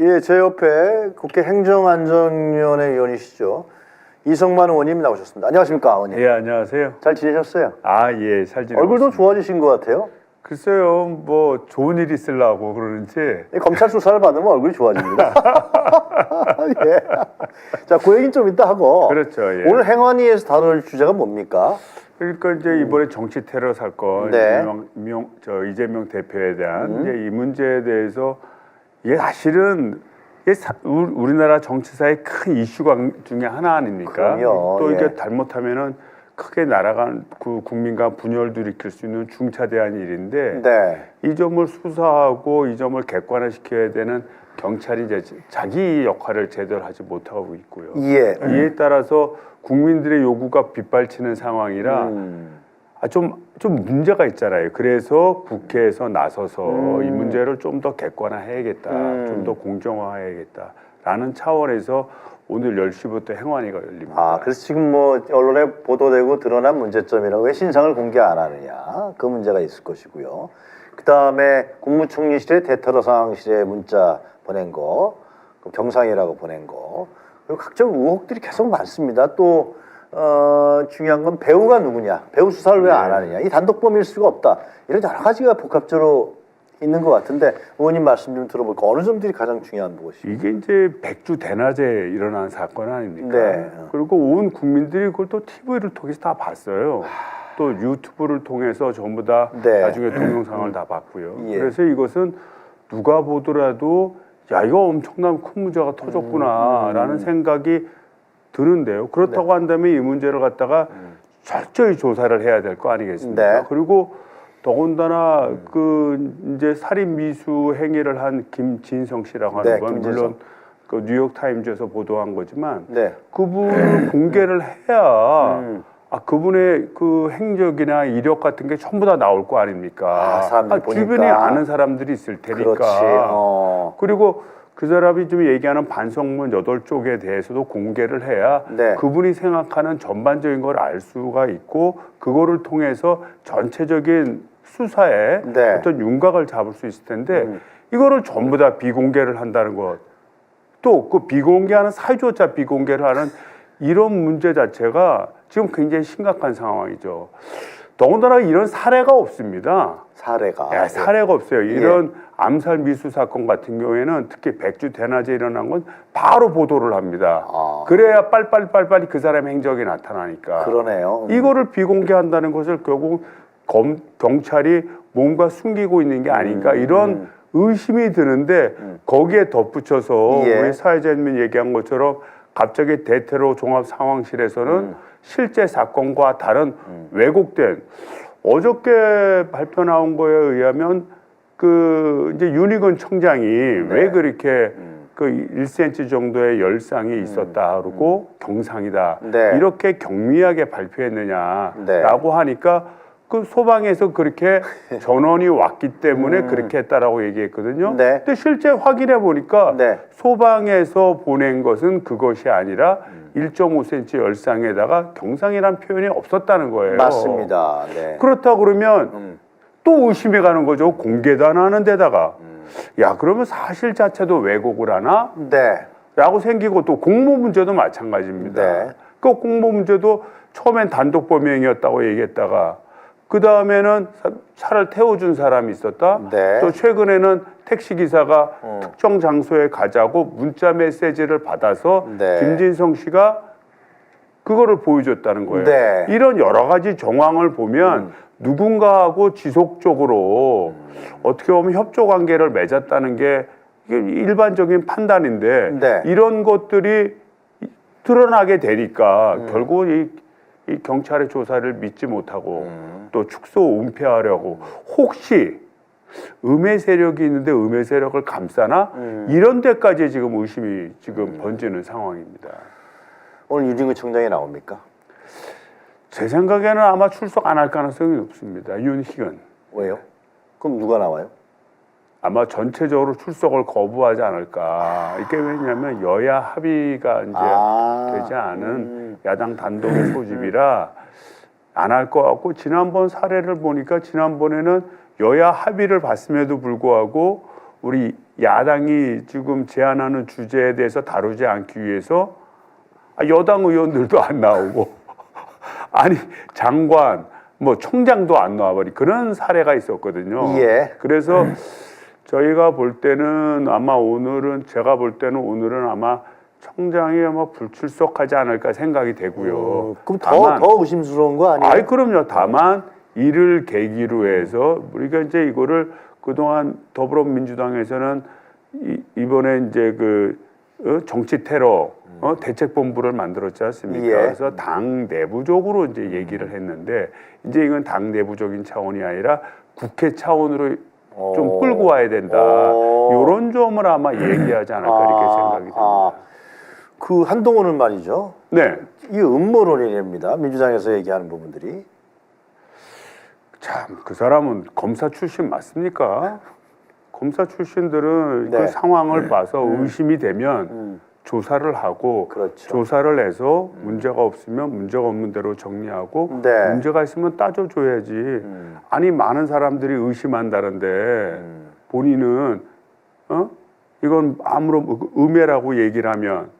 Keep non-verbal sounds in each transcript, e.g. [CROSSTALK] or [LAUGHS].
예, 제 옆에 국회 행정안전위원회 위원이시죠. 이성만 의원님 나오셨습니다. 안녕하십니까, 의원님. 예, 안녕하세요. 잘 지내셨어요? 아, 예, 잘 지내고 얼굴도 있습니다. 좋아지신 것 같아요. 글쎄요, 뭐 좋은 일 있으려고 그러는지 이 검찰 수사를 받으면 얼굴이 좋아집니다. [LAUGHS] 예. 자, 그 얘기는 좀 이따 하고. 그렇죠, 예. 오늘 행안위에서 다룰 주제가 뭡니까? 그러니까 이제 이번에 정치 테러 사건 네. 이명, 이명- 저 이재명 대표에 대한 음. 이제 이 문제에 대해서 이게 사실은 이게 사- 우- 우리나라 정치사의 큰 이슈가 중에 하나 아닙니까? 그럼요, 또 이게 예. 잘못하면 크게 나라가 그 국민과 분열도 일으킬 수 있는 중차대한 일인데 네. 이 점을 수사하고 이 점을 객관화시켜야 되는 경찰이 이제 자기 역할을 제대로 하지 못하고 있고요. 예. 이에 따라서 국민들의 요구가 빗발치는 상황이라 음. 아, 좀, 좀 문제가 있잖아요. 그래서 국회에서 나서서 음. 이 문제를 좀 더 객관화해야겠다. 음. 좀더 공정화해야겠다. 라는 차원에서 오늘 10시부터 행안위가 열립니다. 아, 그래서 지금 뭐 언론에 보도되고 드러난 문제점이라고 왜 신상을 공개 안 하느냐 그 문제가 있을 것이고요. 그 다음에 국무총리실에 대테러 상황실에 문자 보낸 거, 그 병상이라고 보낸 거, 그리고 각종 의혹들이 계속 많습니다. 또 어, 중요한 건 배우가 누구냐, 배우 수사를 왜안 네. 하느냐, 이 단독 범일 수가 없다. 이런 여러 가지가 복합적으로 있는 것 같은데 의원님 말씀 좀 들어볼까 어느 점들이 가장 중요한 무엇이? 이게 이제 백주 대낮에 일어난 사건 아닙니까? 네. 그리고 온 국민들이 그걸 또 TV를 통해서 다 봤어요. 또 유튜브를 통해서 전부 다 네. 나중에 [CLEARS THROAT] 동영상을 다 봤고요. 예. 그래서 이것은 누가 보더라도 야 이거 엄청난 큰 문제가 터졌구나라는 음. 생각이 드는데요. 그렇다고 한다면 이 문제를 갖다가 철저히 조사를 해야 될 거 아니겠습니까? 네. 그리고 더군다나 그 이제 살인 미수 행위를 한 김진성 씨라고 하는 네, 건 김진성. 물론 그 뉴욕 타임즈에서 보도한 거지만 네. 그분을 [CLEARS THROAT] 공개를 해야 음. 아 그분의 그 행적이나 이력 같은 게 전부 다 나올 거 아닙니까? 아, 사람들이 주변에 보니까. 아는 사람들이 있을 테니까. 그렇지. 어. 그리고 그 사람이 좀 얘기하는 반성문 여덟 쪽에 대해서도 공개를 해야 네. 그분이 생각하는 전반적인 걸 알 수가 있고 그거를 통해서 전체적인 수사에 네. 어떤 윤곽을 잡을 수 있을 텐데 음. 이거를 전부 다 비공개를 한다는 것. 또 그 비공개하는 사유조차 비공개를 하는 이런 문제 자체가 지금 굉장히 심각한 상황이죠. 더군다나 이런 사례가 없습니다. 사례가 예, 사례가 없어요. 이런 암살 미수 사건 같은 경우에는 특히 백주 대낮에 일어난 건 바로 보도를 합니다. 아. 그래야 빨빨빨빨리 그 사람의 행적이 나타나니까. 그러네요. 음. 이거를 비공개한다는 것을 결국 검, 경찰이 뭔가 숨기고 있는 게 아닌가 음, 이런 음. 의심이 드는데 거기에 덧붙여서 예. 우리 사회자님이 얘기한 것처럼 갑자기 대테러 종합 상황실에서는 음. 실제 사건과 다른 왜곡된 어저께 발표 나온 거에 의하면 그 이제 윤희근 청장이 왜 그렇게 네. 음. 그 1cm 정도의 열상이 있었다 그러고 경상이다 네. 이렇게 경미하게 발표했느냐라고 네. 하니까 그 소방에서 그렇게 [LAUGHS] 전원이 왔기 때문에 음. 그렇게 했다라고 얘기했거든요. 네. 근데 실제 확인해 보니까 네. 소방에서 보낸 것은 그것이 아니라 음. 1.5cm 열상에다가 경상이란 표현이 없었다는 거예요. 맞습니다. 네. 그렇다 그러면 음. 또 의심이 가는 거죠. 공개도 안 하는 데다가 음. 야 그러면 사실 자체도 왜곡을 하나? 네. 라고 생기고 또 공모 문제도 마찬가지입니다. 네. 그 공모 문제도 처음엔 단독 범행이었다고 얘기했다가 그 다음에는 차를 태워준 사람이 있었다. 네. 또 최근에는 택시 기사가 어. 특정 장소에 가자고 문자 메시지를 받아서 네. 김진성 씨가 그거를 보여줬다는 거예요. 네. 이런 여러 가지 정황을 보면 음. 누군가하고 지속적으로 어떻게 보면 협조 관계를 맺었다는 게 일반적인 판단인데 네. 이런 것들이 드러나게 되니까 음. 결국 이, 이 경찰의 조사를 믿지 못하고 음. 또 축소 은폐하려고 혹시 음해 세력이 있는데 음해 세력을 감싸나 음. 이런 데까지 지금 의심이 지금 번지는 상황입니다. 오늘 유진구 청장이 나옵니까? 제 생각에는 아마 출석 안 할 가능성이 높습니다. 윤희근 왜요? 그럼 누가 나와요? 아마 전체적으로 출석을 거부하지 않을까. 이게 왜냐하면 여야 합의가 이제 아. 되지 않은 음. 야당 단독의 소집이라 안 할 것 같고 지난번 사례를 보니까 지난번에는 여야 합의를 봤음에도 불구하고 우리 야당이 지금 제안하는 주제에 대해서 다루지 않기 위해서 아, 여당 의원들도 안 나오고 [LAUGHS] 아니 장관 뭐 총장도 안 나와버리 그런 사례가 있었거든요. 예. 그래서 저희가 볼 때는 아마 오늘은 제가 볼 때는 오늘은 아마 청장이 아마 불출석하지 않을까 생각이 되고요. 어, 그럼 더, 다만- 더 의심스러운 거 아니에요? 아이 그럼요. 다만 이를 계기로 해서 우리가 이제 이거를 그동안 더불어민주당에서는 이, 이번에 이제 그 어, 정치 테러 어, 대책본부를 만들었지 않습니까? 예. 그래서 당 내부적으로 이제 얘기를 했는데 이제 이건 당 내부적인 차원이 아니라 국회 차원으로 좀 어. 끌고 와야 된다. 어. 이런 점을 아마 얘기하지 않을까 이렇게 생각이 듭니다. 아, 그 한동훈은 말이죠. 네. 이 음모론이랍니다. 민주당에서 얘기하는 부분들이. 참 그 사람은 검사 출신 맞습니까? 검사 출신들은 네. 그 상황을 봐서 의심이 되면 음, 조사를 하고 그렇죠. 조사를 해서 문제가 없으면 문제가 없는 대로 정리하고 네. 문제가 있으면 따져줘야지. 음, 아니 많은 사람들이 의심한다는데 음. 본인은 어 이건 아무런 의- 음해라고 얘기를 하면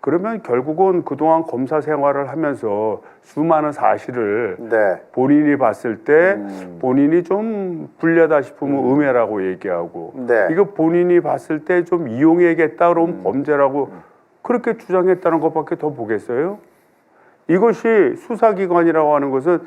그러면 결국은 그동안 검사 생활을 하면서 수많은 사실을 네. 본인이 봤을 때 음. 본인이 좀 불리하다 싶으면 음해라고 얘기하고 네. 이거 본인이 봤을 때 좀 이용해야겠다 그러면 범죄라고 그렇게 주장했다는 것밖에 더 보겠어요? 이것이 수사기관이라고 하는 것은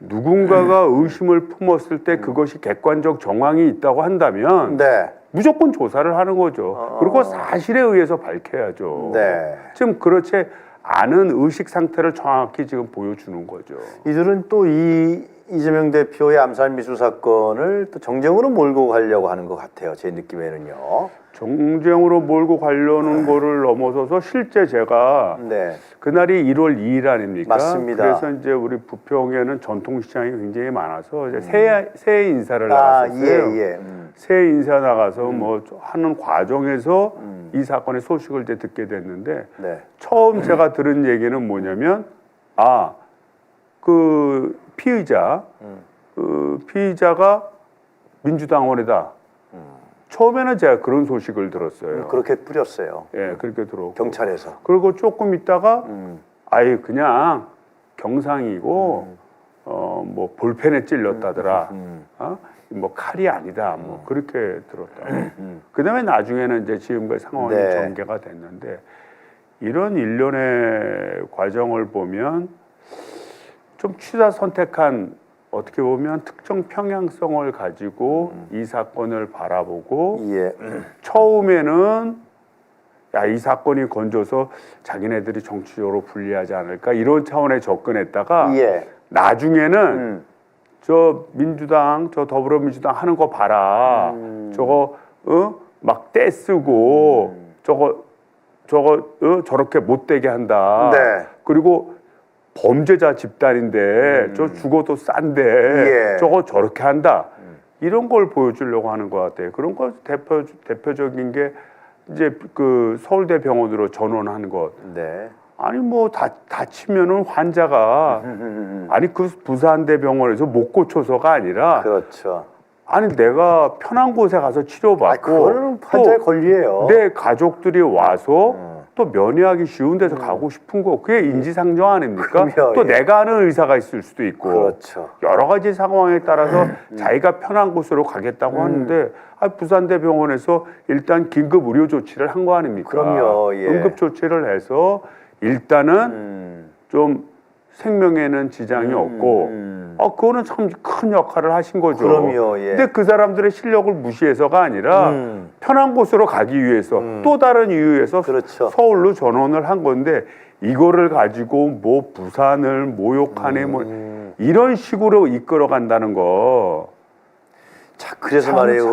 누군가가 의심을 품었을 때 그것이 객관적 정황이 있다고 한다면 네. 무조건 조사를 하는 거죠. 어. 그리고 사실에 의해서 밝혀야죠. 네. 지금 그렇지 않은 의식 상태를 정확히 지금 보여주는 거죠. 이들은 또이 이재명 대표의 암살 미수 사건을 또 정쟁으로 몰고 가려고 하는 것 같아요. 제 느낌에는요. 정쟁으로 몰고 가려는 거를 넘어서서 실제 제가 네. 그날이 1월 2일 아닙니까? 맞습니다. 그래서 이제 우리 부평에는 전통시장이 굉장히 많아서 이제 새해, 새해 인사를 아, 나갔었어요. 예, 예. 음. 새해 인사 나가서 뭐 하는 과정에서 음. 이 사건의 소식을 이제 듣게 됐는데 네. 처음 제가 들은 얘기는 뭐냐면 아 그 피의자 음. 그 피의자가 민주당원이다. 처음에는 제가 그런 소식을 들었어요. 음, 그렇게 뿌렸어요. 예, 그렇게 들었고. 경찰에서. 그리고 조금 있다가 음. 아예 그냥 경상이고 어 뭐 볼펜에 찔렸다더라. 음. 어? 뭐 칼이 아니다. 뭐 그렇게 들었다. 음. 그다음에 나중에는 이제 지금까지 상황이 네. 전개가 됐는데 이런 일련의 과정을 보면 좀 취사 선택한 어떻게 보면 특정 평양성을 가지고 이 사건을 바라보고 예. 처음에는 야 이 사건이 건져서 자기네들이 정치적으로 불리하지 않을까 이런 차원에 접근했다가 예. 나중에는 음. 저 민주당 저 더불어민주당 하는 거 봐라 음. 저거 어 막 떼쓰고 저거 저거 어? 저렇게 못되게 한다 네. 그리고 범죄자 집단인데 저 죽어도 싼데 음. 예. 음. 저거 저렇게 한다 이런 걸 보여주려고 하는 것 같아요 그런 거 대표 대표적인 게 이제 그 서울대 병원으로 전원하는 것 네. 아니 뭐 다, 다치면은 환자가 음. [LAUGHS] 아니 그 부산대 병원에서 못 고쳐서가 아니라 그렇죠. 아니 내가 편한 곳에 가서 아, 치료받고 그거는 환자의 권리예요. 내 가족들이 와서 음. 또 면회하기 쉬운 데서 가고 싶은 거 그게 인지상정 아닙니까? 그럼요, 또 예. 내가 아는 의사가 있을 수도 있고 그렇죠. 여러 가지 상황에 따라서 자기가 편한 곳으로 가겠다고 하는데 아, 부산대 병원에서 일단 긴급 의료 조치를 한 거 아닙니까? 그럼요, 예. 응급 조치를 해서 일단은 음. 좀 생명에는 지장이 없고 음. 아 그거는 참 큰 역할을 하신 거죠. 그럼요, 예. 근데 그 사람들의 실력을 무시해서가 아니라 음. 편한 곳으로 가기 위해서 또 다른 이유에서 그렇죠. 서울로 전원을 한 건데 이거를 가지고 뭐 부산을 모욕하네 뭐 음. 이런 식으로 이끌어 간다는 거. 자, 그래서 참- 말이에요, 참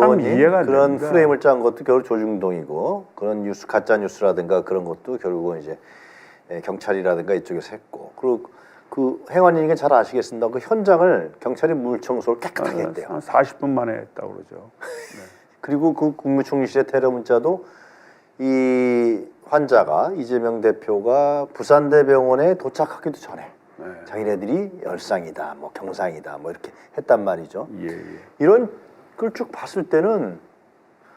그런 됩니다. 프레임을 짠 것도 결국 조중동이고 그런 뉴스 가짜 뉴스라든가 그런 것도 결국은 이제 예, 경찰이라든가 이쪽에서 했고 그리고 그 행안위는 잘 아시겠습니다. 그 현장을 경찰이 물 청소를 깨끗하게 했대요. 한 40분 만에 했다고 그러죠. [LAUGHS] 그리고 그 국무총리실의 테러 문자도 이 환자가 이재명 대표가 부산대병원에 도착하기도 전에 네. 자기네들이 열상이다, 뭐 경상이다, 뭐 이렇게 했단 말이죠. 예, 예. 이런 걸 쭉 봤을 때는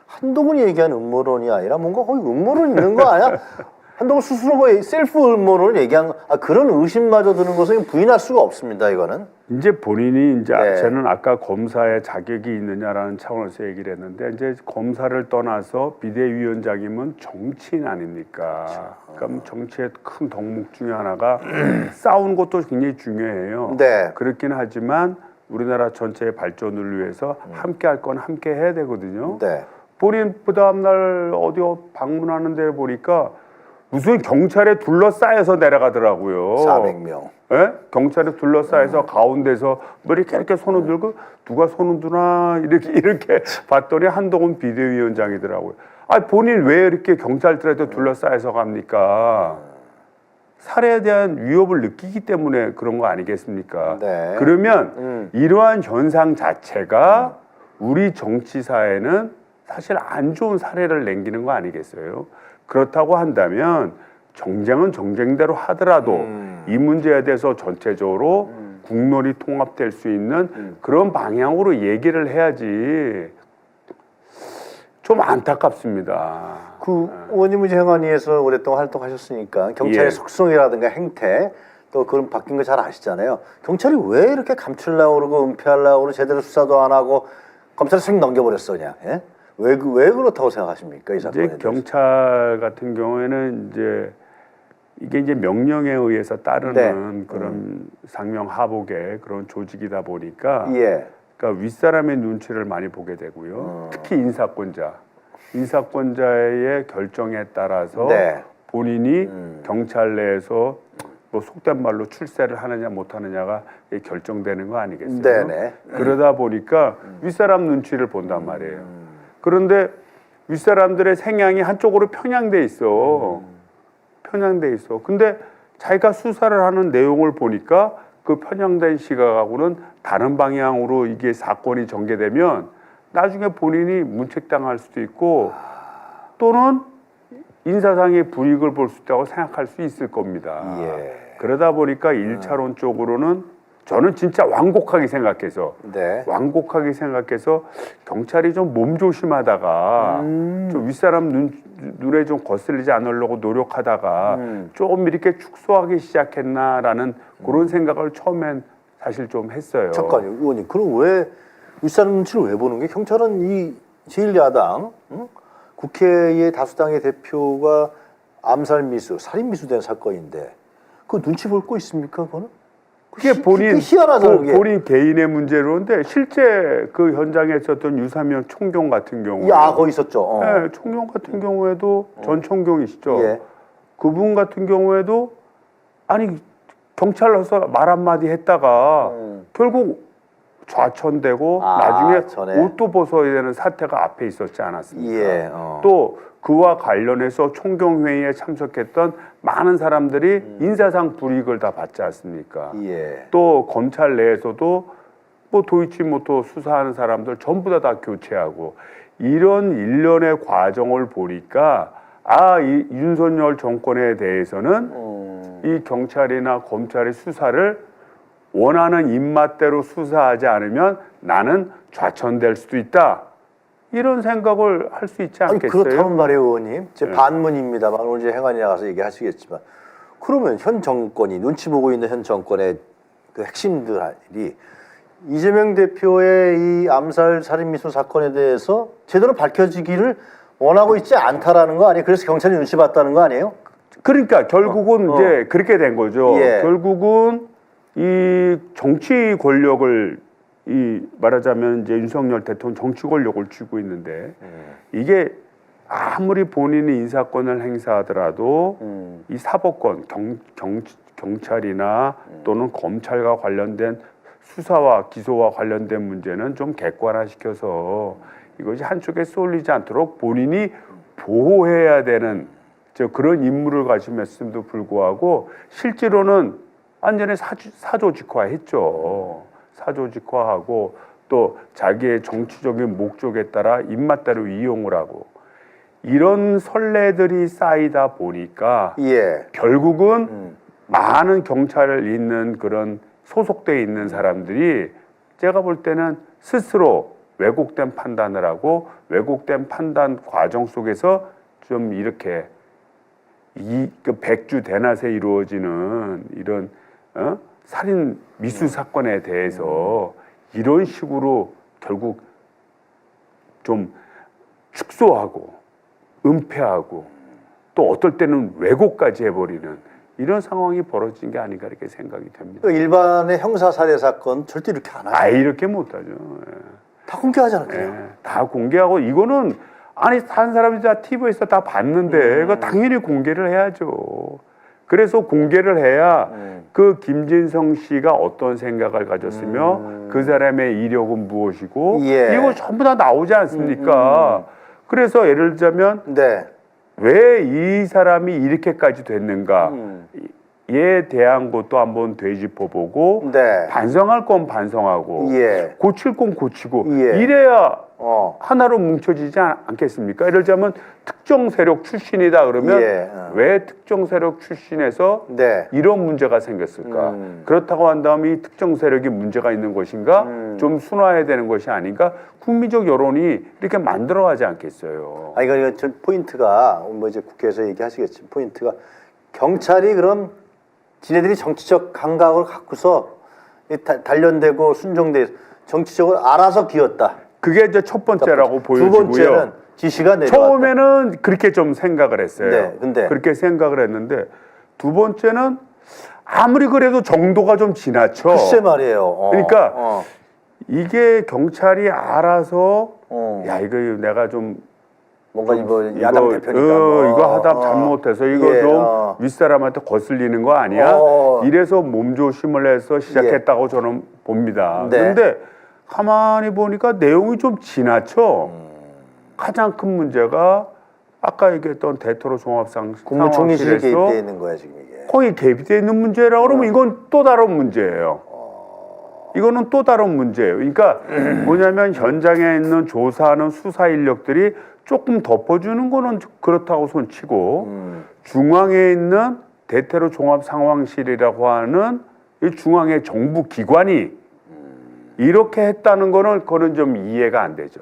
한동훈이 얘기한 음모론이 아니라 뭔가 거의 음모론 있는 거 아니야? [LAUGHS] 한동훈 스스로 뭐 셀프 음모론을 얘기한 거, 아, 그런 의심마저 드는 것은 부인할 수가 없습니다. 이거는. 이제 본인이 이제 네. 저는 아까 검사의 자격이 있느냐라는 차원에서 얘기를 했는데 이제 검사를 떠나서 비대위원장이면 정치인 아닙니까? 그러니까 정치의 큰 덕목 중에 하나가 [CLEARS THROAT] 싸우는 것도 굉장히 중요해요. 네. 그렇긴 하지만 우리나라 전체의 발전을 위해서 함께 할 건 함께 해야 되거든요. 네. 본인 그 다음날 어디 방문하는 데 보니까 무슨 경찰에 둘러싸여서 내려가더라고요. 400명. 예? 경찰에 둘러싸여서 가운데서 뭐 이렇게 이렇게 손을 들고 누가 손을 드나 이렇게 이렇게 봤더니 한동훈 비대위원장이더라고요. 아 본인 왜 이렇게 경찰들한테 둘러싸여서 갑니까? 살해에 대한 위협을 느끼기 때문에 그런 거 아니겠습니까? 네. 그러면 음. 이러한 현상 자체가 우리 정치사에는 사실 안 좋은 사례를 남기는 거 아니겠어요? 그렇다고 한다면 정쟁은 정쟁대로 하더라도 음. 이 문제에 대해서 전체적으로 국론이 통합될 수 있는 음. 그런 방향으로 얘기를 해야지 좀 안타깝습니다. 그 의원님은 이제 행안위에서 오랫동안 활동하셨으니까 경찰의 예. 속성이라든가 행태 또 그런 바뀐 거 잘 아시잖아요. 경찰이 왜 이렇게 감추려고 그러고 은폐하려고 그러고 제대로 수사도 안 하고 검찰에 생 넘겨버렸어 그냥. 예? 왜, 그- 왜 그렇다고 생각하십니까 이 사건에 이제 대해서? 경찰 같은 경우에는 이제 이게 이제 명령에 의해서 따르는 네. 그런 상명 하복의 그런 조직이다 보니까 예. 그러니까 윗사람의 눈치를 많이 보게 되고요. 어. 특히 인사권자, 인사권자의 결정에 따라서 네. 본인이 음. 경찰 내에서 뭐 속된 말로 출세를 하느냐 못 하느냐가 결정되는 거 아니겠어요? 네네. 그러다 보니까 윗사람 눈치를 본단 말이에요. 음. 그런데 윗사람들의 생양이 한쪽으로 편향돼 있어. 음. 편향돼 있어. 근데 자기가 수사를 하는 내용을 보니까 그 편향된 시각하고는 다른 방향으로 이게 사건이 전개되면 나중에 본인이 문책당할 수도 있고 또는 인사상의 불이익을 볼 수 있다고 생각할 수 있을 겁니다. 예. 그러다 보니까 일차론적으로는 저는 진짜 완곡하게 생각해서 네. 완곡하게 생각해서 경찰이 좀 몸조심하다가 음. 좀 윗사람 눈, 눈에 좀 거슬리지 않으려고 노력하다가 음. 조금 이렇게 축소하기 시작했나라는 그런 생각을 처음엔 사실 좀 했어요. 잠깐요, 의원님. 그럼 왜 윗사람 눈치를 왜 보는 게 경찰은 이 제1야당 응? 국회의 다수당의 대표가 암살 미수, 살인 미수된 사건인데 그 눈치 볼 거 있습니까? 그거는 그게 희- 본인 그 희한하잖아요. 그 그게. 본인 개인의 문제로인데 실제 그 현장에 있었던 유사명 총경 같은 경우 야, 거기 있었죠. 어. 네, 총경 같은 경우에도 전 총경이시죠. 예. 그분 같은 경우에도 아니 경찰로서 말 한마디 했다가 음. 결국 좌천되고 아, 나중에 전에. 옷도 벗어야 되는 사태가 앞에 있었지 않았습니까? 예. 어. 또 그와 관련해서 총경회의에 참석했던 많은 사람들이 음. 인사상 불이익을 다 받지 않습니까? 예. 또 검찰 내에서도 뭐 도이치모토 수사하는 사람들 전부 다 다 교체하고 이런 일련의 과정을 보니까 아, 이 윤석열 정권에 대해서는 음. 이 경찰이나 검찰의 수사를 원하는 입맛대로 수사하지 않으면 나는 좌천될 수도 있다. 이런 생각을 할 수 있지 아니 않겠어요? 그렇다면 말이에요, 의원님. 제 네. 반문입니다만 오늘 이제 행안위 나가서 얘기하시겠지만 그러면 현 정권이 눈치 보고 있는 현 정권의 그 핵심들이 이재명 대표의 이 암살 살인 미수 사건에 대해서 제대로 밝혀지기를 원하고 있지 않다라는 거 아니에요? 그래서 경찰이 눈치 봤다는 거 아니에요? 그러니까 결국은 어, 어. 이제 그렇게 된 거죠. 예. 결국은 이 정치 권력을 이 말하자면 이제 윤석열 대통령 정치 권력을 쥐고 있는데 이게 아무리 본인이 인사권을 행사하더라도 음. 이 사법권 경, 경, 경찰이나 또는 검찰과 관련된 수사와 기소와 관련된 문제는 좀 객관화시켜서 이것이 한쪽에 쏠리지 않도록 본인이 보호해야 되는 저 그런 임무를 가지면서도 불구하고 실제로는 완전히 사주, 사조직화했죠. 사조직화하고 또 자기의 정치적인 목적에 따라 입맛대로 이용을 하고 이런 선례들이 쌓이다 보니까 예. 결국은 음. 많은 경찰을 잇는 그런 소속돼 있는 사람들이 제가 볼 때는 스스로 왜곡된 판단을 하고 왜곡된 판단 과정 속에서 좀 이렇게 이 그 백주 대낮에 이루어지는 이런 어? 살인 미수 사건에 대해서 이런 식으로 결국 좀 축소하고 은폐하고 또 어떨 때는 왜곡까지 해버리는 이런 상황이 벌어진 게 아닌가 이렇게 생각이 됩니다. 그 일반의 형사 살해 사건 절대 이렇게 안 하죠. 아 이렇게 못 하죠. 예. 다 공개하잖아 그냥. 예, 다 공개하고 이거는 아니 한 사람이 다 TV에서 다 봤는데 음. 이거 당연히 공개를 해야죠. 그래서 공개를 해야 음. 그 김진성 씨가 어떤 생각을 가졌으며 음. 그 사람의 이력은 무엇이고 예. 이거 전부 다 나오지 않습니까? 그래서 예를 들자면 네. 왜이 사람이 이렇게까지 됐는가? 음. 에 대한 것도 한번 되짚어보고 네. 반성할 건 반성하고 예. 고칠 건 고치고 예. 이래야 어. 하나로 뭉쳐지지 않, 않겠습니까? 예를 들자면 특정 세력 출신이다 그러면 예. 어. 왜 특정 세력 출신에서 네. 이런 문제가 생겼을까? 음. 그렇다고 한 다음에 이 특정 세력이 문제가 있는 것인가? 음. 좀 순화해야 되는 것이 아닌가? 국민적 여론이 이렇게 만들어가지 않겠어요. 아 이거 이거 저 포인트가 뭐 이제 국회에서 얘기하시겠지. 포인트가 경찰이 그럼 지네들이 정치적 감각을 갖고서 이 다- 단련되고 순종돼 정치적으로 알아서 기었다. 그게 이제 첫 번째라고 두 보여지고요. 번째는 지시가 내려왔다. 처음에는 그렇게 좀 생각을 했어요. 네, 근데? 그렇게 생각을 했는데 두 번째는 아무리 그래도 정도가 좀 지나쳐. 글쎄 말이에요. 어, 그러니까 어, 이게 경찰이 알아서 어. 야 이거 내가 좀 뭔가 뭐 이거, 야당 대표니까 어, 뭐, 이거 하다 어, 잘못해서 이거 예, 좀 어. 윗사람한테 거슬리는 거 아니야? 어. 이래서 몸조심을 해서 시작했다고 저는 봅니다. 네. 근데 가만히 보니까 내용이 좀 지나쳐. 음. 가장 큰 문제가 아까 얘기했던 대토로 종합상 국무총리실이 상황실에서 개입돼 있는 거야 지금 이게. 거의 개입되어 있는 문제라 그러면 어. 이건 또 다른 문제예요. 이거는 또 다른 문제예요. 그러니까 뭐냐면 현장에 있는 조사하는 수사 인력들이 조금 덮어주는 거는 그렇다고 손치고 음. 중앙에 있는 대테러 종합 상황실이라고 하는 이 중앙의 정부 기관이 이렇게 했다는 거는 그거는 좀 이해가 안 되죠.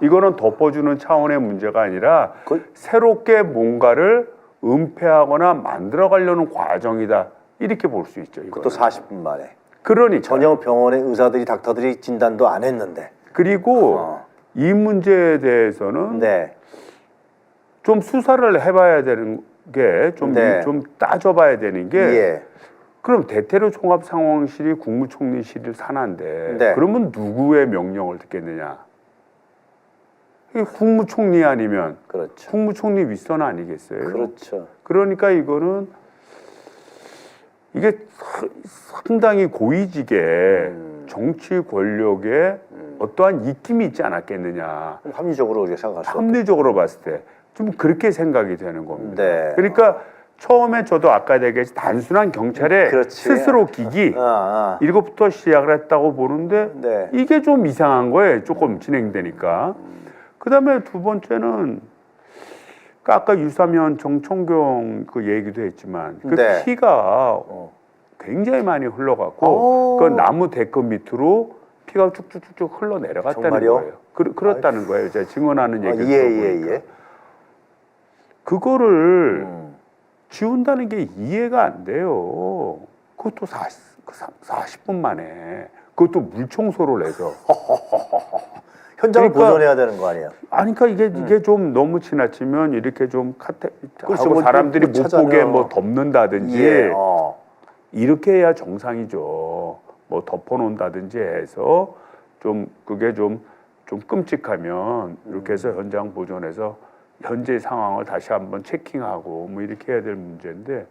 이거는 덮어주는 차원의 문제가 아니라 그- 새롭게 뭔가를 은폐하거나 만들어 가려는 과정이다 이렇게 볼 수 있죠. 이거 또 40분 만에 그러니까 전혀 병원의 의사들이 닥터들이 진단도 안 했는데. 그리고 어. 이 문제에 대해서는 네. 좀 수사를 해봐야 되는 게좀 네. 좀 따져봐야 되는 게 예. 그럼 대테러 종합 상황실이 국무총리실을 산하인데 네. 그러면 누구의 명령을 듣겠느냐? 국무총리 아니면 그렇죠. 국무총리 윗선 아니겠어요? 그렇죠. 그러니까 이거는 이게 사- 상당히 고위직의 음. 정치 권력에 어떠한 입김이 있지 않았겠느냐. 합리적으로 우리가 생각할 수. 합리적으로 봤을 때 좀 그렇게 생각이 되는 겁니다. 네. 그러니까 처음에 저도 아까 얘기했듯이 단순한 경찰의 그렇지. 스스로 기기 아, 아. 이것부터 시작을 했다고 보는데 네. 이게 좀 이상한 거예요. 조금 진행되니까. 그다음에 두 번째는 그 아까 유사면 정청경 그 얘기도 했지만 그 네. 피가 어. 굉장히 많이 흘러갔고 오. 그 나무 대커 밑으로 피가 쭉쭉쭉쭉 흘러 내려갔다는 정말요? 거예요. 그, 그렇다는 거예요. 제가 증언하는 아, 얘기를 예, 들어보니까. 예, 예. 그거를 음. 지운다는 게 이해가 안 돼요. 그것도 40, 그 40분 만에 그것도 물 청소를 해서 [LAUGHS] 현장을 그러니까- 보존해야 되는 거 아니에요? 아니 그러니까 이게 이게 좀 너무 지나치면 이렇게 좀 카테 그렇죠. 하고 뭐, 사람들이 뭐 못 찾아내요. 보게 뭐 덮는다든지 예. 어. 이렇게 해야 정상이죠. 뭐 덮어 놓는다든지 해서 좀 그게 좀좀 끔찍하면 이렇게 해서 현장 보존해서 현재 상황을 다시 한번 체킹하고 뭐 이렇게 해야 될 문제인데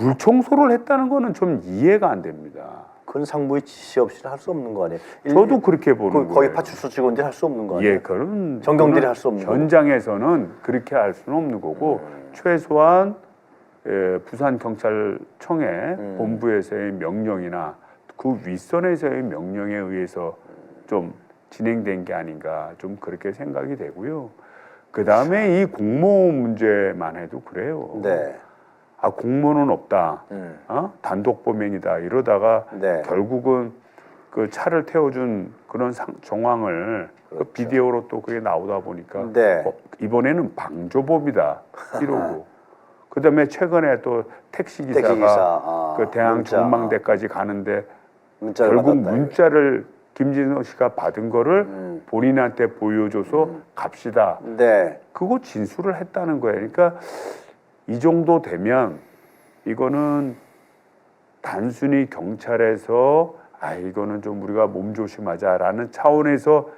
물 청소를 했다는 거는 좀 이해가 안 됩니다. 그건 상부의 지시 없이는 할수 없는 거 아니에요? 저도 그렇게 보는 그, 거예요. 거기 파출소 직원들이 할 수 없는 거 아니에요? 예, 그런 정경들이 그거는 할수 없는. 현장에서는 그렇게 할 수는 없는 거고 음. 최소한 예, 부산 경찰청의 음. 본부에서의 명령이나 그 윗선에서의 명령에 의해서 좀 진행된 게 아닌가 좀 그렇게 생각이 되고요. 그 다음에 이 공무원 문제만 해도 그래요. 네. 아 공무원은 없다. 음. 어? 단독 범행이다. 이러다가 네. 결국은 그 차를 태워준 그런 상, 정황을 그 그렇죠. 비디오로 또 그게 나오다 보니까 네. 어, 이번에는 방조범이다 이러고 [LAUGHS] 그다음에 최근에 또 택시 기사가 택시기사, 아, 그 대항 문자. 전망대까지 가는데 결국 받았다, 문자를 김진호 씨가 받은 거를 음. 본인한테 보여줘서 갑시다. 이거. 네. 그거 진술을 했다는 거예요. 그러니까 이 정도 되면 이거는 단순히 경찰에서 아 이거는 좀 우리가 몸 조심하자라는 차원에서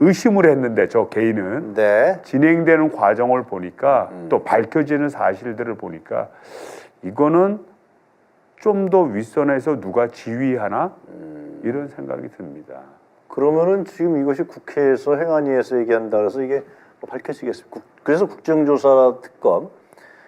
의심을 했는데 저 개인은 네. 진행되는 과정을 보니까 음. 또 밝혀지는 사실들을 보니까 이거는 좀 더 윗선에서 누가 지휘하나 음. 이런 생각이 듭니다. 그러면은 지금 이것이 국회에서 행안위에서 얘기한다 그래서 이게 뭐 밝혀지겠습니다. 국- 그래서 국정조사 특검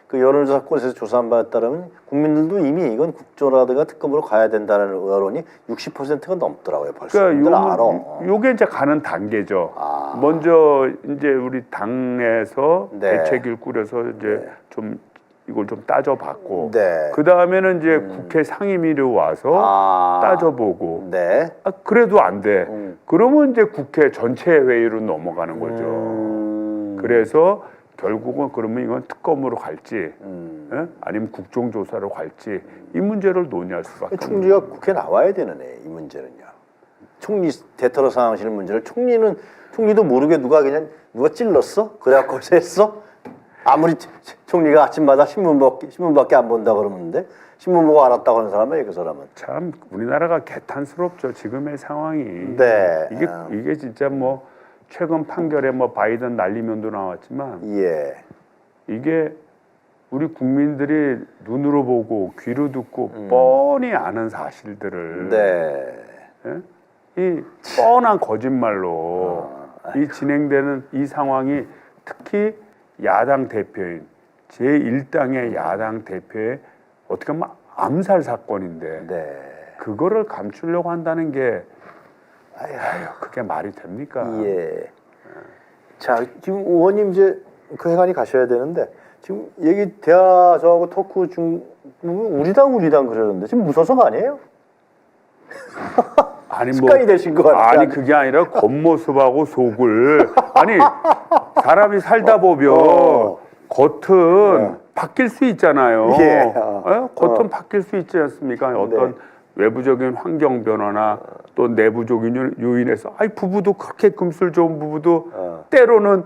그 여론조사 권에서 조사한 바에 따르면 국민들도 이미 이건 국조라든가 특검으로 가야 된다는 여론이 60%가 넘더라고요. 벌써. 그러니까 들 알아. 요, 요게 이제 가는 단계죠. 아. 먼저 이제 우리 당에서 네. 대책을 꾸려서 이제 네. 좀 이걸 좀 따져봤고 네. 그 다음에는 이제 국회 상임위로 와서 아. 따져보고 네. 아, 그래도 안 돼. 음. 그러면 이제 국회 전체 회의로 넘어가는 거죠. 음. 그래서 결국은 그러면 이건 특검으로 갈지 음. 예? 아니면 국정조사로 갈지 이 문제를 논의할 수밖에 총리가 국회 나와야 되는 애, 이 문제는요. 총리 대터러 상황실 문제를 총리는 총리도 모르게 누가 그냥 누가 찔렀어? 그래갖고 [LAUGHS] 했어? 아무리 치- 총리가 아침마다 신문 밖에 신문밖에 안 본다 그러는데 신문 보고 알았다고 하는 사람이에요, 그 사람은. 참 우리나라가 개탄스럽죠 지금의 상황이 네. 이게 아. 이게 진짜 뭐 최근 판결에 뭐 바이든 날리면도 나왔지만 예. 이게 우리 국민들이 눈으로 보고 귀로 듣고 음. 뻔히 아는 사실들을 네. 예? 이 뻔한 거짓말로 아. 이 진행되는 이 상황이 특히 야당 대표인 제 1당의 야당 대표의 어떻게 보면 암살 사건인데 네. 그거를 감추려고 한다는 게 아유, 그게 말이 됩니까? 예. 자, 지금 의원님 이제 그 해관이 가셔야 되는데 지금 얘기 대화 저하고 토크 중 우리 당 우리 당 그러는데 지금 무소속 아니에요? 아니 [LAUGHS] 습관이 되신 것 같아요. 아니 그게 아니라 겉모습하고 속을 아니 사람이 살다 보면 어. 겉은 네. 바뀔 수 있잖아요. [LAUGHS] 예. 어? 겉은 어. 바뀔 수 있지 않습니까? 어떤 네. 외부적인 환경 변화나 또 내부적인 요- 요인에서 아이 부부도 그렇게 금술 좋은 부부도 어. 때로는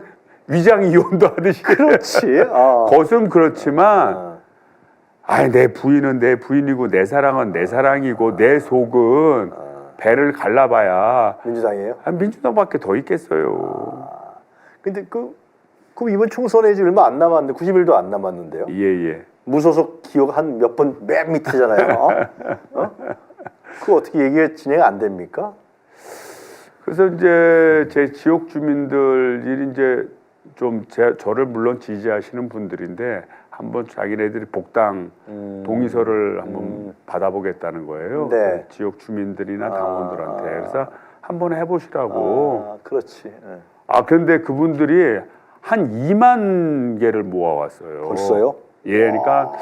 위장 이혼도 하듯이 그렇지. [LAUGHS] 어. 겉은 그렇지만 어. 아이 내 부인은 내 부인이고 내 사랑은 내 사랑이고 내 속은 배를 갈라봐야 민주당이에요. 아, 민주당밖에 더 있겠어요. 근데 그 그럼 이번 총선에 이제 얼마 안 남았는데 90일도 안 남았는데요. 예 예. 무소속 기억 한몇 번 맨 밑이잖아요. 어? 그 어떻게 얘기가 진행 안 됩니까? 그래서 이제 제 지역 주민들이 이제 좀 제, 저를 물론 지지하시는 분들인데 한번 자기네들이 복당 음. 동의서를 한번 받아보겠다는 거예요. 네. 그 지역 주민들이나 아. 당원들한테 그래서 한번 해보시라고. 아, 그렇지. 예. 아 근데 그분들이 한 2만 개를 모아왔어요. 벌써요? 예, 그러니까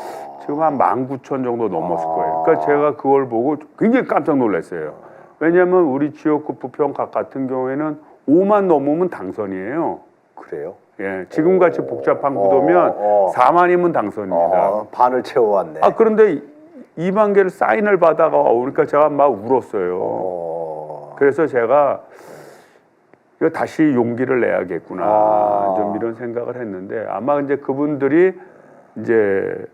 지금 한 19,000 정도 넘었을 거예요. 그러니까 아. 제가 그걸 보고 굉장히 깜짝 놀랐어요. 왜냐하면 우리 지역구 부평각 같은 경우에는 5만 넘으면 당선이에요. 그래요? 예, 지금 같이 복잡한 어, 구도면 어. 4만이면 당선입니다. 어, 반을 채워왔네. 아 그런데 2만 개를 사인을 받아가 오니까 제가 막 울었어요. 어. 그래서 제가 이거 다시 용기를 내야겠구나 아. 좀 이런 생각을 했는데 아마 이제 그분들이 이제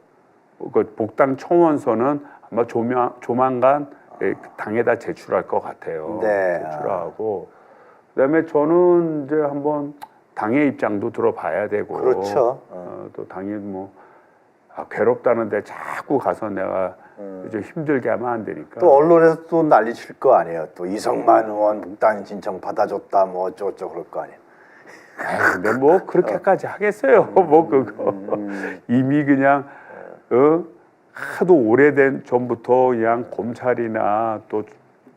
그 복당 청원서는 아마 조명, 조만간 예, 당에다 제출할 것 같아요. 네. 제출하고 그다음에 저는 이제 한번 당의 입장도 들어봐야 되고 그렇죠. 어. 어, 또 당이 뭐 아, 괴롭다는데 자꾸 가서 내가 좀 힘들게 하면 안 되니까. 음. 또 언론에서 또 난리 칠 거 아니에요. 또 이성만 의원 복당 신청 받아줬다 뭐 어쩌고저쩌고 그럴 거 아니에요. 아유, 근데 뭐 그렇게까지 하겠어요. 뭐 그거 음. 이미 그냥 어 하도 오래된 전부터 그냥 검찰이나 또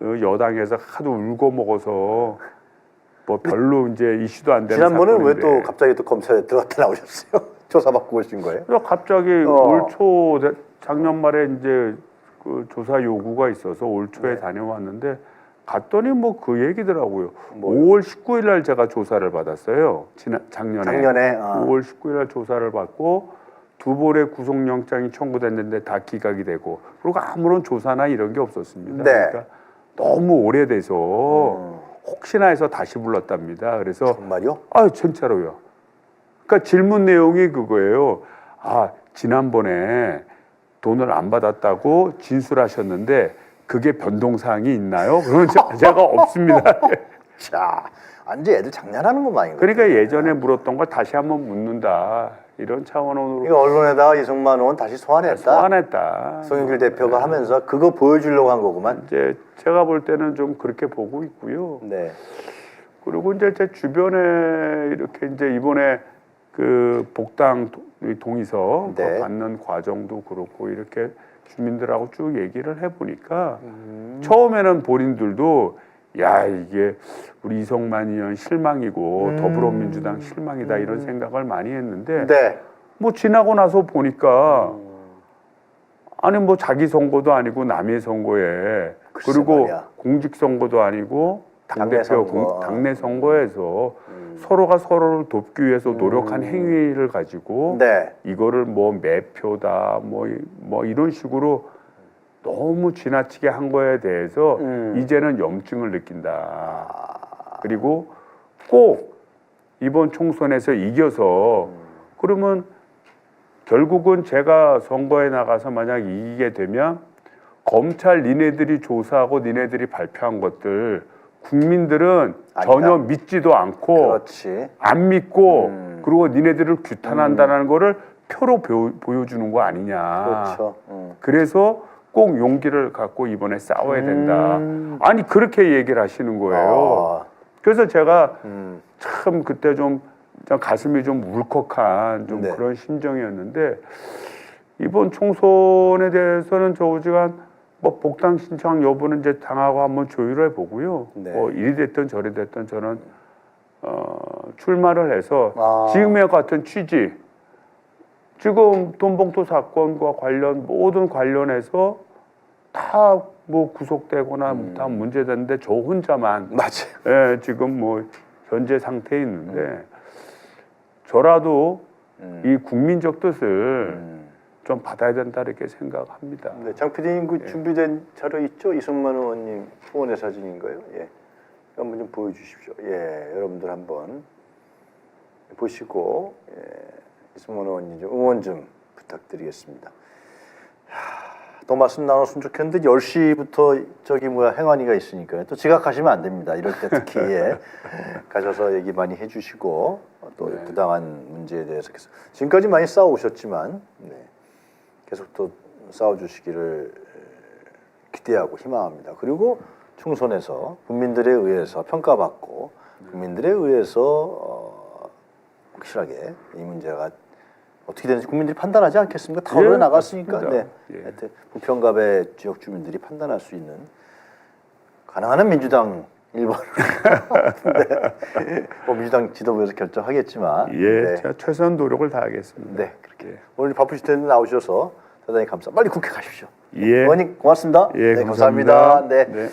어, 여당에서 하도 울고 먹어서 뭐 별로 이제 이슈도 안 되는 지난번에 왜 또. 갑자기 또 검찰에 들어갔다 나오셨어요? [LAUGHS] 조사받고 오신 거예요? 갑자기 어. 올초 작년 말에 이제 그 조사 요구가 있어서 올 초에 네. 다녀왔는데 갔더니 뭐 그 얘기더라고요. 뭐요? 5월 19일 날 제가 조사를 받았어요. 지난 작년에. 작년에 아. 5월 19일 날 조사를 받고 두 번의 구속영장이 청구됐는데 다 기각이 되고 그리고 아무런 조사나 이런 게 없었습니다. 네. 그러니까 너무 오래돼서 음. 혹시나 해서 다시 불렀답니다. 그래서 정말요? 아 진짜로요. 그러니까 질문 내용이 그거예요. 아 지난번에 돈을 안 받았다고 진술하셨는데 그게 변동 사항이 있나요? 그러면 제- 제가 없습니다. [LAUGHS] 자, 완전 애들 장난하는구만. 그러니까 예전에 물었던 걸 다시 한번 묻는다 이런 차원으로 이거 언론에다가 이승만 의원 다시 소환했다. 소환했다. 송영길 대표가 하면서 그거 보여주려고 한 거구만. 이제 제가 볼 때는 좀 그렇게 보고 있고요. 네. 그리고 이제 제 주변에 이렇게 이제 이번에 그 복당 동의서 네. 그거 받는 과정도 그렇고 이렇게 주민들하고 쭉 얘기를 해보니까 음. 처음에는 본인들도 야 이게 우리 이성만 의원 실망이고 음. 더불어민주당 실망이다 이런 생각을 많이 했는데 네. 뭐 지나고 나서 보니까 아니 뭐 자기 선거도 아니고 남의 선거에 그리고 말이야. 공직 선거도 아니고 당내 당대표 선거. 공- 당내 선거에서 음. 서로가 서로를 돕기 위해서 노력한 음. 행위를 가지고 네. 이거를 뭐 매표다 뭐, 이- 뭐 이런 식으로 너무 지나치게 한 거에 대해서 음. 이제는 염증을 느낀다. 그리고 꼭 이번 총선에서 이겨서 그러면 결국은 제가 선거에 나가서 만약 이기게 되면 검찰 니네들이 조사하고 니네들이 발표한 것들 국민들은 아니다. 전혀 믿지도 않고 그렇지. 안 믿고 음. 그리고 니네들을 규탄한다는 거를 표로 보여, 주는 거 아니냐. 그렇죠. 음. 그래서 꼭 용기를 갖고 이번에 싸워야 된다. 음. 아니 그렇게 얘기를 하시는 거예요. 아, 그래서 제가 음. 참 그때 좀, 좀 가슴이 좀 울컥한 좀 네. 그런 심정이었는데 이번 총선에 대해서는 저우지간 뭐 복당 신청 여부는 이제 당하고 한번 조율해 보고요. 네. 뭐 이리 됐든 저리 됐든 저는 어, 출마를 해서 아. 지금의 같은 취지 지금 돈봉투 사건과 관련 모든 관련해서 다 뭐 구속되거나 음. 다 문제됐는데 저 혼자만 맞아요. 예, 지금 뭐 현재 상태에 있는데 저라도 음. 이 국민적 뜻을 음. 좀 받아야 된다 이렇게 생각합니다. 네, 장 PD님 그 예. 준비된 자료 있죠? 이승만 의원님 후원의 사진인가요? 예. 한번 좀 보여주십시오. 예, 여러분들 한번 보시고 예, 이승만 의원님 좀 응원 좀 부탁드리겠습니다. 하, 더 말씀 나눴으면 좋겠는데 10시부터 저기 뭐야 행안위가 있으니까요. 또 지각하시면 안 됩니다. 이럴 때 특히 예, [LAUGHS] 가셔서 얘기 많이 해주시고 또 네. 부당한 문제에 대해서 지금까지 많이 싸워오셨지만 네. 계속 또 싸워주시기를 기대하고 희망합니다. 그리고 총선에서 국민들에 의해서 평가받고 국민들에 의해서 어, 확실하게 이 문제가 어떻게 되는지 국민들이 판단하지 않겠습니까? 타월에 예, 나갔으니까 네. 맞습니다. 예. 하여튼 부평갑의 지역 주민들이 판단할 수 있는 가능한 한 민주당 1번 네. [LAUGHS] 뭐 민주당 지도부에서 결정하겠지만 예, 네. 제가 최선 노력을 다하겠습니다. 네, 그렇게 예. 오늘 바쁘실 텐데 나오셔서 대단히 감사. 빨리 국회 가십시오. 예. 의원님 고맙습니다. 예, 네, 감사합니다. 네. 네.